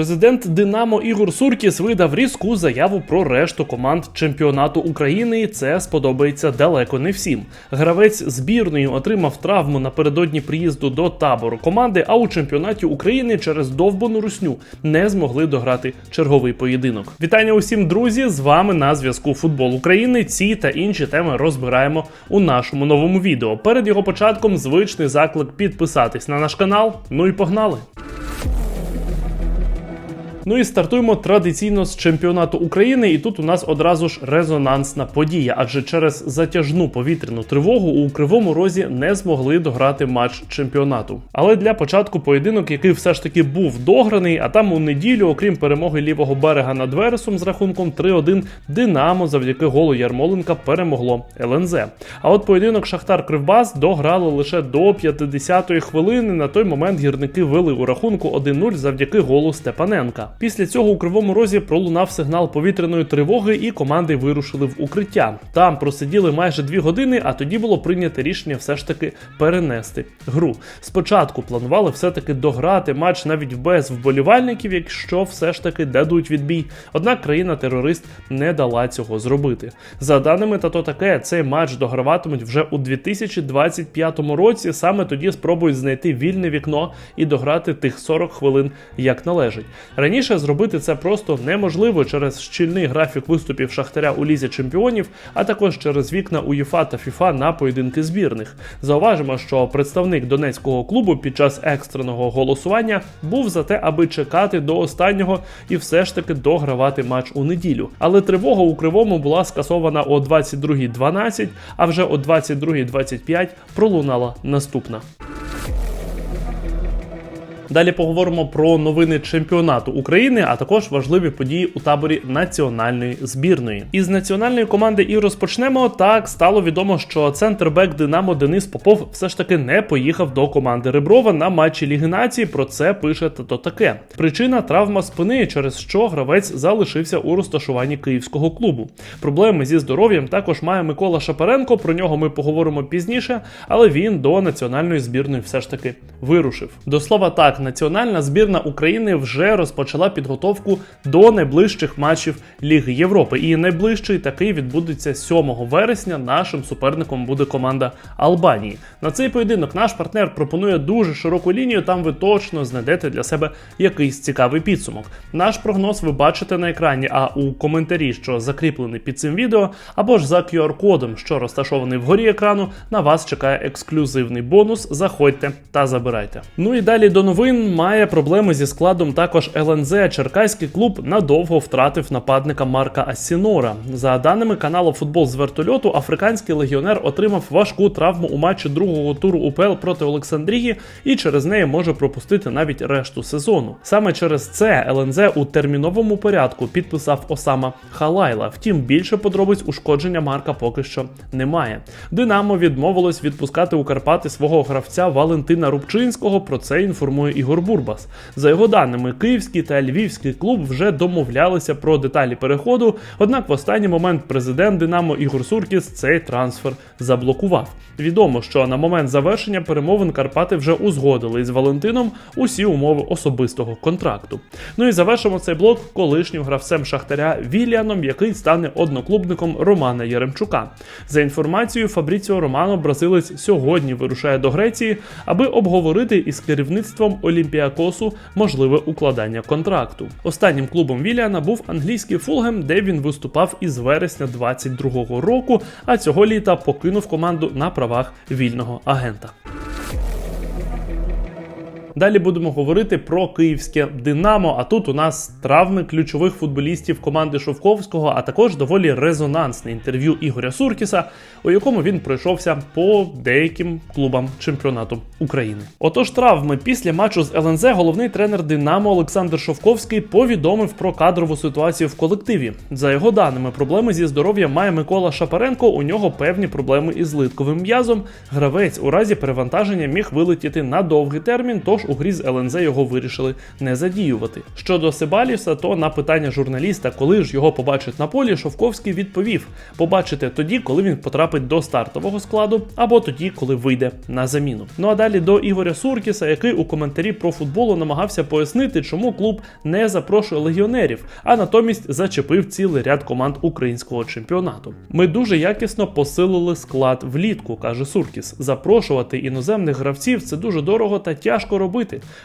Президент Динамо Ігор Суркіс видав різку заяву про решту команд чемпіонату України. і Це сподобається далеко не всім. Гравець збірної отримав травму напередодні приїзду до табору команди. А у чемпіонаті України через довбану русню не змогли дограти черговий поєдинок. Вітання усім, друзі! З вами на зв'язку Футбол України. Ці та інші теми розбираємо у нашому новому відео. Перед його початком звичний заклик підписатись на наш канал. Ну і погнали! Ну і стартуємо традиційно з чемпіонату України, і тут у нас одразу ж резонансна подія, адже через затяжну повітряну тривогу у кривому розі не змогли дограти матч чемпіонату. Але для початку поєдинок, який все ж таки був дограний, а там у неділю, окрім перемоги лівого берега над Вересом з рахунком 3-1, Динамо завдяки голу Ярмоленка перемогло ЛНЗ. А от поєдинок Шахтар Кривбас дограли лише до 50-ї хвилини. На той момент гірники вели у рахунку 1-0 завдяки голу Степаненка. Після цього у кривому розі пролунав сигнал повітряної тривоги, і команди вирушили в укриття. Там просиділи майже дві години, а тоді було прийнято рішення все ж таки перенести гру. Спочатку планували все-таки дограти матч навіть без вболівальників, якщо все ж таки дадуть відбій. Однак країна-терорист не дала цього зробити. За даними тато таке, цей матч дограватимуть вже у 2025 році. Саме тоді спробують знайти вільне вікно і дограти тих 40 хвилин як належить. Раніше зробити це просто неможливо через щільний графік виступів Шахтаря у лізі чемпіонів, а також через вікна УЄФА та ФІФА на поєдинки збірних. Зауважимо, що представник донецького клубу під час екстреного голосування був за те, аби чекати до останнього і все ж таки догравати матч у неділю. Але тривога у кривому була скасована о 22.12, а вже о 22.25 пролунала наступна. Далі поговоримо про новини чемпіонату України, а також важливі події у таборі національної збірної. Із національної команди і розпочнемо. Так стало відомо, що центрбек Динамо Денис Попов все ж таки не поїхав до команди Реброва на матчі Ліги Нації. Про це пише то таке. Причина травма спини, через що гравець залишився у розташуванні київського клубу. Проблеми зі здоров'ям також має Микола Шапаренко. Про нього ми поговоримо пізніше, але він до національної збірної все ж таки вирушив. До слова так національна збірна України вже розпочала підготовку до найближчих матчів Ліги Європи. І найближчий такий відбудеться 7 вересня. Нашим суперником буде команда Албанії. На цей поєдинок наш партнер пропонує дуже широку лінію. Там ви точно знайдете для себе якийсь цікавий підсумок. Наш прогноз ви бачите на екрані, а у коментарі, що закріплений під цим відео, або ж за QR-кодом, що розташований вгорі екрану, на вас чекає ексклюзивний бонус. Заходьте та забирайте. Ну і далі до новин має проблеми зі складом також ЛНЗ. Черкаський клуб надовго втратив нападника Марка Ассінора. За даними каналу Футбол з вертольоту, африканський легіонер отримав важку травму у матчі другого туру УПЛ проти Олександрії і через неї може пропустити навіть решту сезону. Саме через це ЛНЗ у терміновому порядку підписав Осама Халайла. Втім, більше подробиць ушкодження Марка поки що немає. Динамо відмовилось відпускати у Карпати свого гравця Валентина Рубчинського. Про це інформує Ігор Бурбас. За його даними, київський та львівський клуб вже домовлялися про деталі переходу. Однак в останній момент президент Динамо Ігор Суркіс цей трансфер заблокував. Відомо, що на момент завершення перемовин Карпати вже узгодили з Валентином усі умови особистого контракту. Ну і завершимо цей блок колишнім гравцем Шахтаря Віліаном, який стане одноклубником Романа Яремчука. За інформацією Фабріціо Романо, бразилець сьогодні вирушає до Греції, аби обговорити із керівництвом Олімпіакосу можливе укладання контракту. Останнім клубом Віліана був англійський Фулгем, де він виступав із вересня 22-го року, а цього літа покинув команду на правах вільного агента. Далі будемо говорити про київське Динамо. А тут у нас травми ключових футболістів команди Шовковського, а також доволі резонансне інтерв'ю Ігоря Суркіса, у якому він пройшовся по деяким клубам чемпіонату України. Отож, травми після матчу з ЛНЗ головний тренер Динамо Олександр Шовковський повідомив про кадрову ситуацію в колективі. За його даними, проблеми зі здоров'ям має Микола Шапаренко. У нього певні проблеми із литковим м'язом. Гравець у разі перевантаження міг вилетіти на довгий термін. Тож також у грі з ЛНЗ його вирішили не задіювати. Щодо Себаліса, то на питання журналіста, коли ж його побачить на полі, Шовковський відповів: побачите тоді, коли він потрапить до стартового складу, або тоді, коли вийде на заміну. Ну а далі до Ігоря Суркіса, який у коментарі про футболу намагався пояснити, чому клуб не запрошує легіонерів, а натомість зачепив цілий ряд команд українського чемпіонату. Ми дуже якісно посилили склад влітку, каже Суркіс. Запрошувати іноземних гравців це дуже дорого та тяжко робити.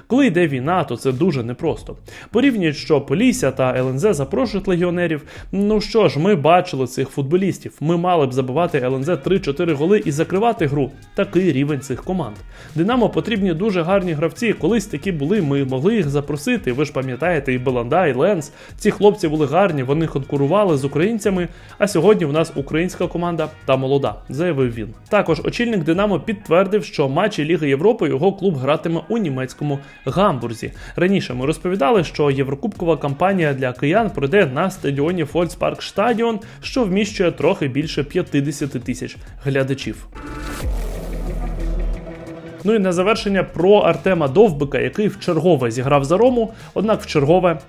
Коли йде війна, то це дуже непросто. Порівнюють, що Полісся та ЛНЗ запрошують легіонерів. Ну що ж, ми бачили цих футболістів. Ми мали б забивати ЛНЗ 3-4 голи і закривати гру. Такий рівень цих команд. Динамо потрібні дуже гарні гравці. Колись такі були. Ми могли їх запросити. Ви ж пам'ятаєте, і Беланда, і Ленс. Ці хлопці були гарні, вони конкурували з українцями. А сьогодні в нас українська команда та молода, заявив він. Також очільник Динамо підтвердив, що матчі Ліги Європи його клуб гратиме у німецькому Гамбурзі. Раніше ми розповідали, що єврокубкова кампанія для киян пройде на стадіоні Фольцпарк Штадіон, що вміщує трохи більше 50 тисяч глядачів. Ну і на завершення про Артема Довбика, який вчергове зіграв за Рому, однак вчергове.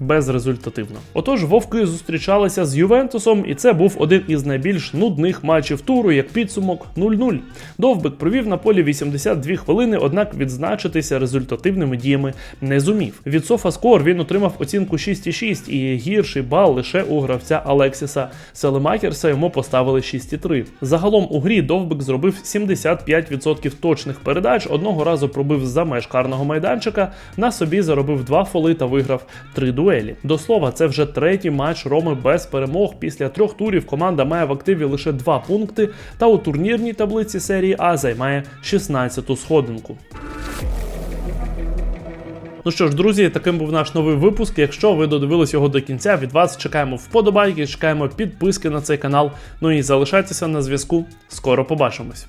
Безрезультативно. Отож, вовки зустрічалися з Ювентусом, і це був один із найбільш нудних матчів туру, як підсумок 0-0. Довбик провів на полі 82 хвилини, однак відзначитися результативними діями не зумів. Від Софаскор він отримав оцінку 6,6 і гірший бал лише у гравця Алексіса Селемакерса йому поставили 6,3. Загалом у грі Довбик зробив 75% точних передач, одного разу пробив за меж карного майданчика, на собі заробив два фоли та виграв три дуелі. До слова, це вже третій матч Роми без перемог. Після трьох турів команда має в активі лише два пункти, та у турнірній таблиці серії А займає 16-ту сходинку. Ну що ж, друзі, таким був наш новий випуск. Якщо ви додивились його до кінця, від вас чекаємо вподобайки, чекаємо підписки на цей канал. Ну і залишайтеся на зв'язку. Скоро побачимось.